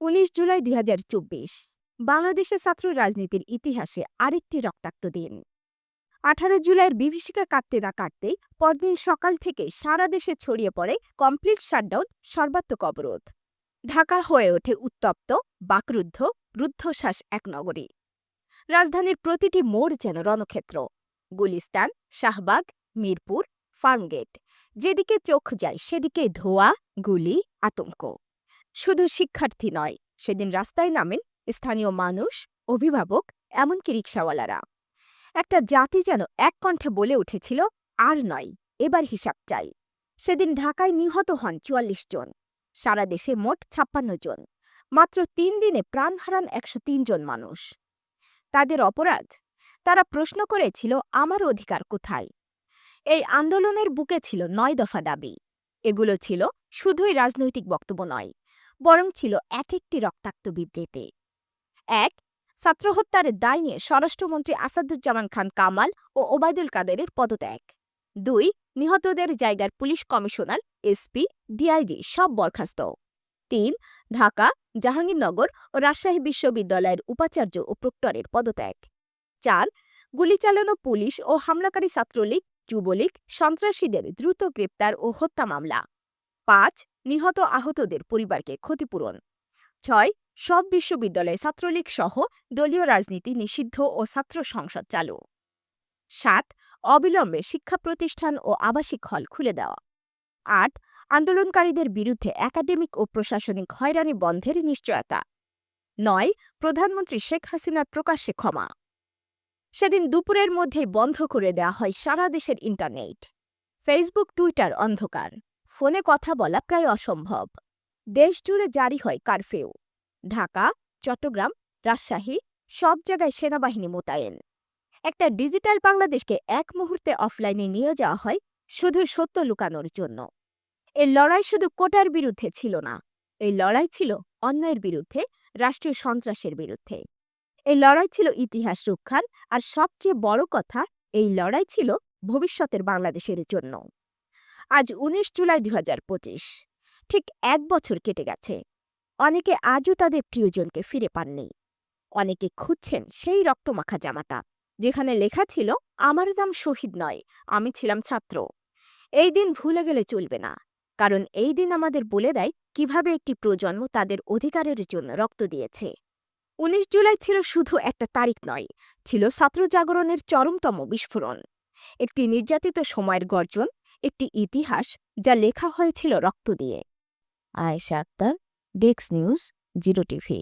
উনিশ জুলাই দু হাজার চব্বিশ, বাংলাদেশের ছাত্র রাজনীতির ইতিহাসে আরেকটি রক্তাক্ত দিন। আঠারো জুলাইয়ের বিভীষিকা কাটতে না কাটতেই পরদিন সকাল থেকে সারা দেশে ছড়িয়ে পড়ে কমপ্লিট শাটডাউন, সর্বাত্মক অবরোধ। ঢাকা হয়ে ওঠে উত্তপ্ত, বাকরুদ্ধ, রুদ্ধশ্বাস এক নগরী। রাজধানীর প্রতিটি মোড় যেন রণক্ষেত্র। গুলিস্তান, শাহবাগ, মিরপুর, ফার্মগেট। যেদিকে চোখ যায় সেদিকে ধোয়া, গুলি, আতঙ্ক। শুধু শিক্ষার্থী নয়, সেদিন রাস্তায় নামেন স্থানীয় মানুষ, অভিভাবক, এমনকি রিক্সাওয়ালারা। একটা জাতি যেন এক কণ্ঠে বলে উঠেছিল, আর নয়, এবার হিসাব চাই। সেদিন ঢাকায় নিহত হন চুয়াল্লিশ জন, সারা দেশে মোট ছাপ্পান্ন জন, মাত্র তিন দিনে প্রাণ হারান একশো জন মানুষ। তাদের অপরাধ? তারা প্রশ্ন করেছিল, আমার অধিকার কোথায়? এই আন্দোলনের বুকে ছিল নয় দফা দাবি। এগুলো ছিল শুধুই রাজনৈতিক বক্তব্য নয়। বরং ছিল এক একটি রক্তাক্ত বিবৃতি। এক ছাত্র হত্যার দায় নিয়ে স্বরাষ্ট্রমন্ত্রী আসাদুজ্জামান খান কামাল ও ওবায়দুল কাদেরের পদত্যাগ। দুই, নিহতদের জায়গার পুলিশ কমিশনার এসপি ডিআইজি সব বরখাস্ত। তিন, ঢাকা, জাহাঙ্গীরনগর ও রাজশাহী বিশ্ববিদ্যালয়ের উপাচার্য ও প্রক্টরের পদত্যাগ। চার, গুলি চালানো পুলিশ ও হামলাকারী ছাত্রলীগ, যুবলীগ, সন্ত্রাসীদের দ্রুত গ্রেপ্তার ও হত্যা মামলা। পাঁচ নিহত আহতদের পরিবারকে ক্ষতিপূরণ। ছয়, সব বিশ্ববিদ্যালয়ে ছাত্রলীগ সহ দলীয় রাজনীতি নিষিদ্ধ ও ছাত্র সংসদ চালু। সাত, অবিলম্বে শিক্ষা প্রতিষ্ঠান ও আবাসিক হল খুলে দেওয়া। আট, আন্দোলনকারীদের বিরুদ্ধে একাডেমিক ও প্রশাসনিক হয়রানি বন্ধের নিশ্চয়তা। নয়, প্রধানমন্ত্রী শেখ হাসিনার প্রকাশ্যে ক্ষমা। সেদিন দুপুরের মধ্যেই বন্ধ করে দেওয়া হয় সারা দেশের ইন্টারনেট। ফেসবুক, টুইটার অন্ধকার। ফোনে কথা বলা প্রায় অসম্ভব। দেশজুড়ে জারি হয় কারফিউ। ঢাকা, চট্টগ্রাম, রাজশাহী, সব জায়গায় সেনাবাহিনী মোতায়েন। একটা ডিজিটাল বাংলাদেশকে এক মুহূর্তে অফলাইনে নিয়ে যাওয়া হয় শুধু সত্য লুকানোর জন্য। এই লড়াই শুধু কোটার বিরুদ্ধে ছিল না, এই লড়াই ছিল অন্যায়ের বিরুদ্ধে, রাষ্ট্রীয় সন্ত্রাসের বিরুদ্ধে। এই লড়াই ছিল ইতিহাস রক্ষার আর সবচেয়ে বড় কথা, এই লড়াই ছিল ভবিষ্যতের বাংলাদেশের জন্য। আজ উনিশ জুলাই দু হাজার পঁচিশ। ঠিক এক বছর কেটে গেছে। অনেকে আজও তাদের প্রিয়জনকে ফিরে পাননি। অনেকে খুঁজছেন সেই রক্তমাখা জামাটা, যেখানে লেখা ছিল, আমার নাম শহীদ নয়, আমি ছিলাম ছাত্র। এই দিন ভুলে গেলে চলবে না, কারণ এই দিন আমাদের বলে দেয় কীভাবে একটি প্রজন্ম তাদের অধিকারের জন্য রক্ত দিয়েছে। উনিশ জুলাই ছিল শুধু একটা তারিখ নয়, ছিল ছাত্র জাগরণের চরমতম বিস্ফোরণ। একটি নির্যাতিত সময়ের গর্জন একটি ইতিহাস যা লেখা হয়েছিল রক্ত দিয়ে। আয়েশা আক্তার ডেক্স নিউজ জিরো টিভি।